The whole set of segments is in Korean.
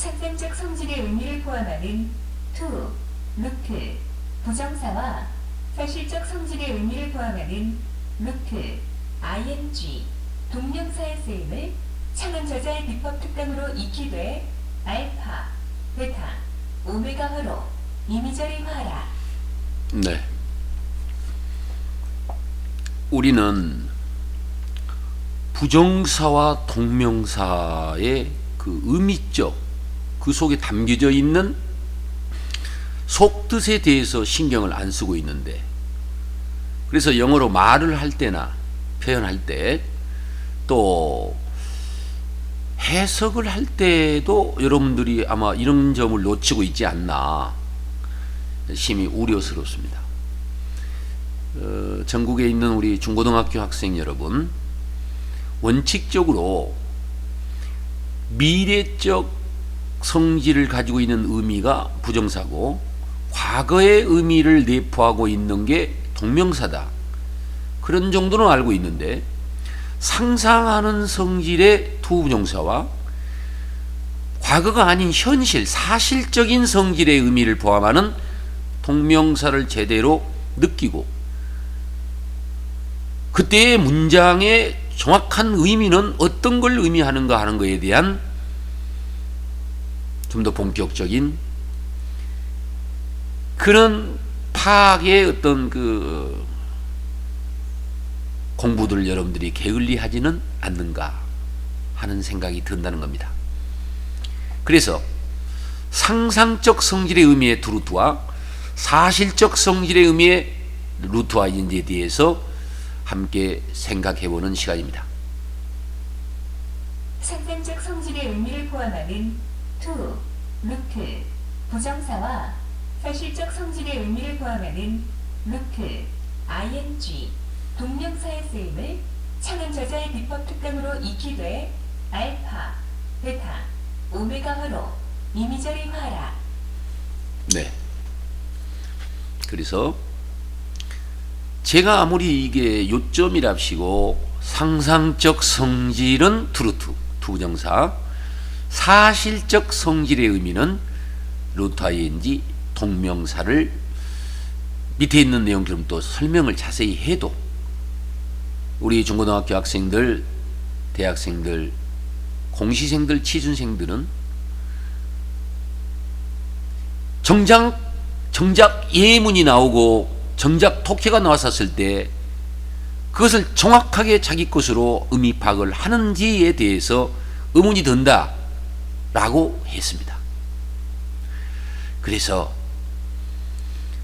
상생적 성질의 의미를 포함하는 to, 루트, 부정사와 사실적 성질의 의미를 포함하는 루트, ing, 동명사의 쓰임을 창은 저자의 비법 특강으로 익히되 알파, 베타, 오메가 화로 이미저리화하라. 네. 우리는 부정사와 동명사의 그 의미적 그 속에 담겨져 있는 속뜻에 대해서 신경을 안 쓰고 있는데 그래서 영어로 말을 할 때나 표현할 때 또 해석을 할 때도 여러분들이 아마 이런 점을 놓치고 있지 않나 심히 우려스럽습니다. 어, 전국에 있는 우리 중고등학교 학생 여러분, 원칙적으로 미래적 성질을 가지고 있는 의미가 부정사고, 과거의 의미를 내포하고 있는 게 동명사다. 그런 정도는 알고 있는데, 상상하는 성질의 투부정사와 과거가 아닌 현실, 사실적인 성질의 의미를 포함하는 동명사를 제대로 느끼고 그때의 문장의 정확한 의미는 어떤 걸 의미하는가 하는 것에 대한 좀 더 본격적인 그런 파악의 어떤 그 공부들 여러분들이 게을리하지는 않는가 하는 생각이 든다는 겁니다. 그래서 상상적 성질의 의미의 두루트와 사실적 성질의 의미의 루트와 인지에 대해서 함께 생각해 보는 시간입니다. 상생적 성질의 의미를 포함하는 to, 루트, 부정사와 사실적 성질의 의미를 포함하는 루트, ing, 동명사의 쓰임을 창은 저자의 비법 특강으로 익히되 알파, 베타, 오메가화로 이미저리화하라. 네. 그래서 제가 아무리 이게 요점이랍시고 상상적 성질은 트루트 투정사 사실적 성질의 의미는 루타인지 동명사를 밑에 있는 내용처럼 또 설명을 자세히 해도 우리 중고등학교 학생들 대학생들 공시생들 취준생들은 정작 정작 예문이 나오고 정작 독해가 나왔었을 때 그것을 정확하게 자기 것으로 의미 파악을 하는지에 대해서 의문이 든다 라고 했습니다. 그래서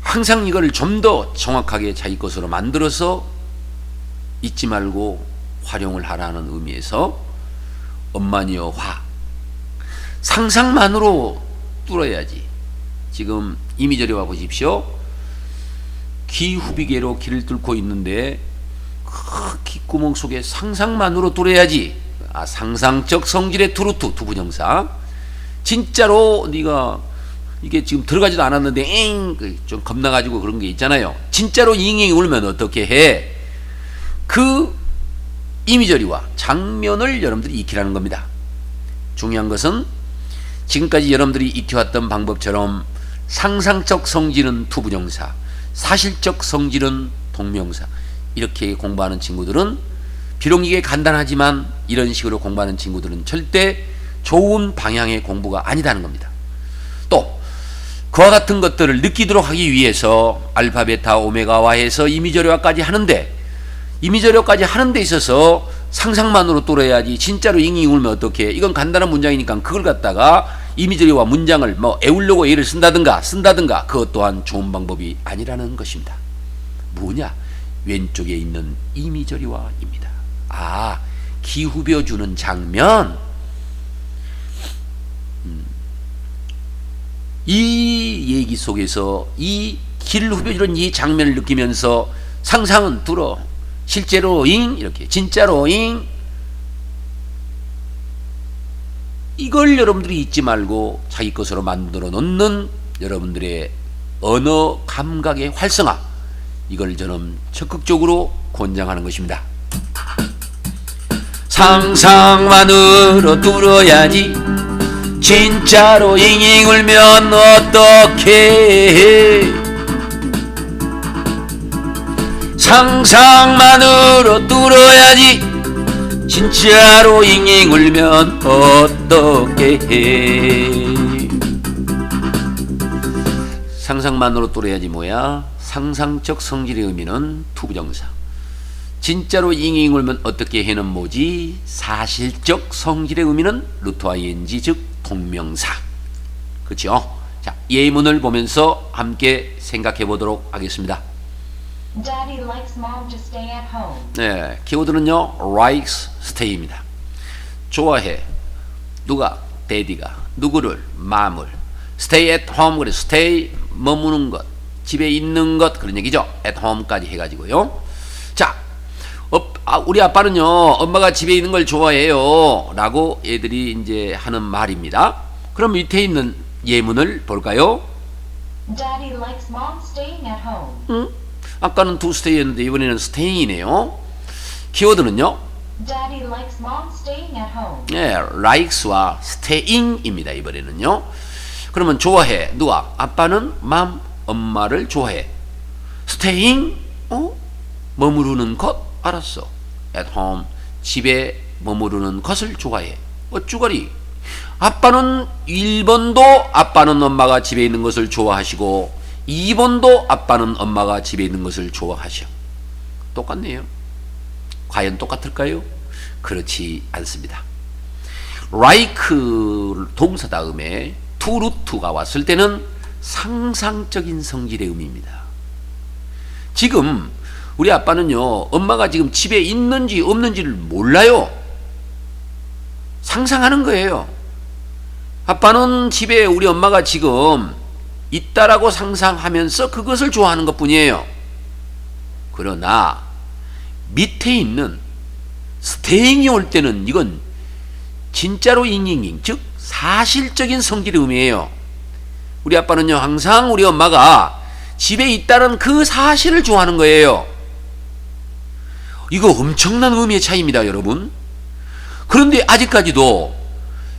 항상 이걸 좀 더 정확하게 자기 것으로 만들어서 잊지 말고 활용을 하라는 의미에서 엄마니여 화 상상만으로 뚫어야지 지금 이미저리 와 보십시오. 귀후비계로 길을 뚫고 있는데 그 귓구멍 속에 상상만으로 뚫어야지. 아, 상상적 성질의 투루투 투부정사. 진짜로 네가 이게 지금 들어가지도 않았는데 엥 좀 겁나가지고 그런 게 있잖아요. 진짜로 잉잉 울면 어떻게 해? 그 이미저리와 장면을 여러분들이 익히라는 겁니다. 중요한 것은 지금까지 여러분들이 익혀왔던 방법처럼 상상적 성질은 투부정사, 사실적 성질은 동명사. 이렇게 공부하는 친구들은 비록 이게 간단하지만 이런 식으로 공부하는 친구들은 절대 좋은 방향의 공부가 아니다는 겁니다. 또 그와 같은 것들을 느끼도록 하기 위해서 알파, 베타, 오메가와 해서 이미저리화까지 하는데 이미저리화까지 하는 데 있어서 상상만으로 뚫어야지 진짜로 잉잉 울면 어떻게 이건 간단한 문장이니까 그걸 갖다가 이미저리와 문장을 뭐 애우려고 애를 쓴다든가 쓴다든가 그것 또한 좋은 방법이 아니라는 것입니다. 뭐냐? 왼쪽에 있는 이미저리와입니다. 아, 기후벼 주는 장면. 이 얘기 속에서 이 길 후벼주는 이 장면을 느끼면서 상상은 들어. 실제로잉 이렇게. 진짜로잉. 이걸 여러분들이 잊지 말고 자기 것으로 만들어 놓는 여러분들의 언어 감각의 활성화. 이걸 저는 적극적으로 권장하는 것입니다. 상상만으로 뚫어야지 진짜로 잉잉 울면 어떡해? 상상만으로 뚫어야지. 진짜로 잉잉 울면 어떡해? 상상만으로 뚫어야지 뭐야? 상상적 성질의 의미는 투부정사. 진짜로 잉잉 울면 어떻게 해는 뭐지? 사실적 성질의 의미는 루트 ing 즉 동명사. 그렇죠? 자, 예문을 보면서 함께 생각해 보도록 하겠습니다. Daddy likes mom to stay at home. 네, 키워드는요. likes stay입니다. 좋아해. 누가? daddy가 누구를? mom을. stay at home 그래. stay 머무는 것. 집에 있는 것 그런 얘기죠. at home까지 해 가지고요. 아, 우리 아빠는요 엄마가 집에 있는 걸 좋아해요. 라고 애들이 이제 하는 말입니다. 그럼 밑에 있는 예문을 볼까요? Daddy likes mom staying at home. 음? 아까는 to stay였는데 이번에는 stay이네요. 키워드는요? Daddy likes mom staying at home. 네, likes와 staying입니다 이번에는요. 그러면 좋아해 누가? 아빠는 맘 엄마를 좋아해. staying 어? 머무르는 것? 알았어 at home 집에 머무르는 것을 좋아해. 어쭈거리. 아빠는 1번도 아빠는 엄마가 집에 있는 것을 좋아하시고 2번도 아빠는 엄마가 집에 있는 것을 좋아하셔. 똑같네요. 과연 똑같을까요? 그렇지 않습니다. like 동사 다음에 to 루트가 왔을 때는 상상적인 성질의 의미입니다. 지금 우리 아빠는요, 엄마가 지금 집에 있는지 없는지를 몰라요. 상상하는 거예요. 아빠는 집에 우리 엄마가 지금 있다라고 상상하면서 그것을 좋아하는 것 뿐이에요. 그러나 밑에 있는 스테잉이 올 때는 이건 진짜로 잉잉잉 즉 사실적인 성질의 의미예요. 우리 아빠는요 항상 우리 엄마가 집에 있다는 그 사실을 좋아하는 거예요. 이거 엄청난 의미의 차이입니다, 여러분. 그런데 아직까지도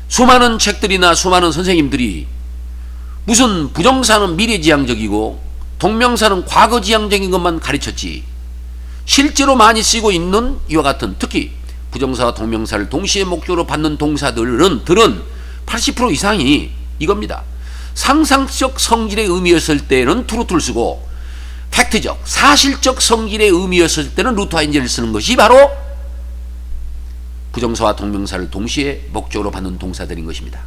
수많은 책들이나 수많은 선생님들이 무슨 부정사는 미래지향적이고 동명사는 과거지향적인 것만 가르쳤지 실제로 많이 쓰고 있는 이와 같은 특히 부정사와 동명사를 동시에 목적으로 받는 동사들은 들은 80% 이상이 이겁니다. 상상적 성질의 의미였을 때는 트루트를 쓰고 팩트적, 사실적 성질의 의미였을 때는 루트 인지를 쓰는 것이 바로 부정사와 동명사를 동시에 목적으로 받는 동사들인 것입니다.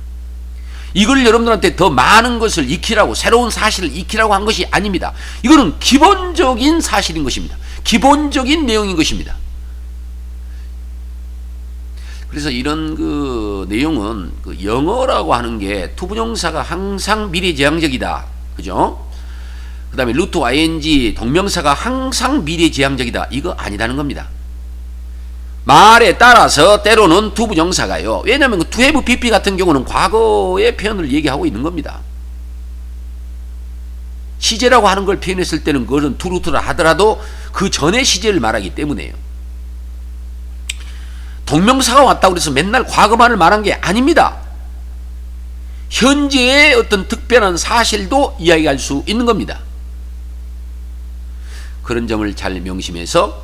이걸 여러분들한테 더 많은 것을 익히라고 새로운 사실을 익히라고 한 것이 아닙니다. 이거는 기본적인 사실인 것입니다. 기본적인 내용인 것입니다. 그래서 이런 그 내용은 그 영어라고 하는 게 투부정사가 항상 미래지향적이다. 그죠? 그 다음에 루트 ing 동명사가 항상 미래지향적이다. 이거 아니라는 겁니다. 말에 따라서 때로는 투부정사가요. 왜냐하면 그 투해브 pp 같은 경우는 과거의 표현을 얘기하고 있는 겁니다. 시제라고 하는 걸 표현했을 때는 그것은 투루트라 하더라도 그 전의 시제를 말하기 때문에요. 동명사가 왔다고 해서 맨날 과거만을 말한 게 아닙니다. 현재의 어떤 특별한 사실도 이야기할 수 있는 겁니다. 그런 점을 잘 명심해서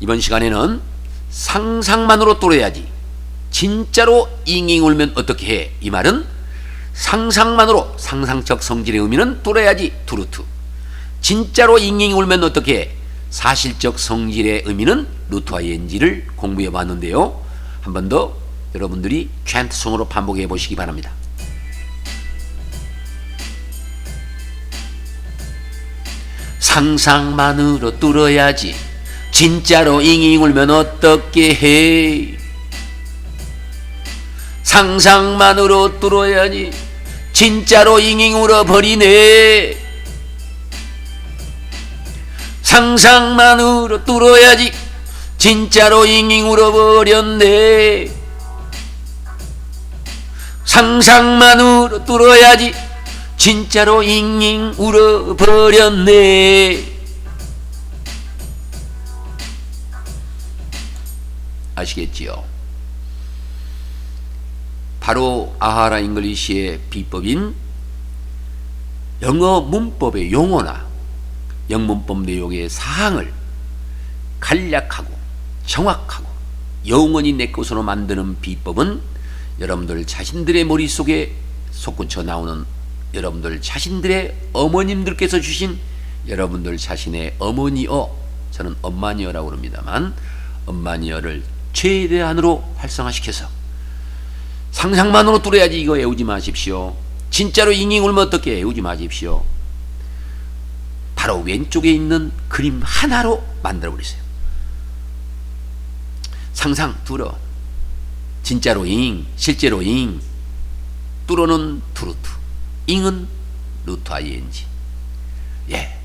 이번 시간에는 상상만으로 뚫어야지 진짜로 잉잉 울면 어떻게 해? 이 말은 상상만으로 상상적 성질의 의미는 뚫어야지 투루트 진짜로 잉잉 울면 어떻게 해? 사실적 성질의 의미는 루트와 엔지를 공부해 봤는데요. 한 번 더 여러분들이 챈트송으로 반복해 보시기 바랍니다. 상상만으로 뚫어야지. 진짜로 잉잉 울면 어떻게 해? 상상만으로 뚫어야지. 진짜로 잉잉 울어버리네. 상상만으로 뚫어야지. 진짜로 잉잉 울어버렸네. 상상만으로 뚫어야지 진짜로 잉잉 울어버렸네 아시겠지요? 바로 아하라 잉글리시의 비법인 영어 문법의 용어나 영문법 내용의 사항을 간략하고 정확하고 영원히 내 것으로 만드는 비법은 여러분들 자신들의 머릿속에 솟구쳐 나오는 여러분들 자신들의 어머님들께서 주신 여러분들 자신의 어머니어 저는 엄마니어라고 그럽니다만 엄마니어를 최대한으로 활성화시켜서 상상만으로 뚫어야지 이거 애우지 마십시오. 진짜로 잉잉 울면 어떻게 애우지 마십시오. 바로 왼쪽에 있는 그림 하나로 만들어 버리세요. 상상 뚫어. 진짜로 잉, 실제로 잉. 뚫어는 트루트. 잉은 루트 ing. 예.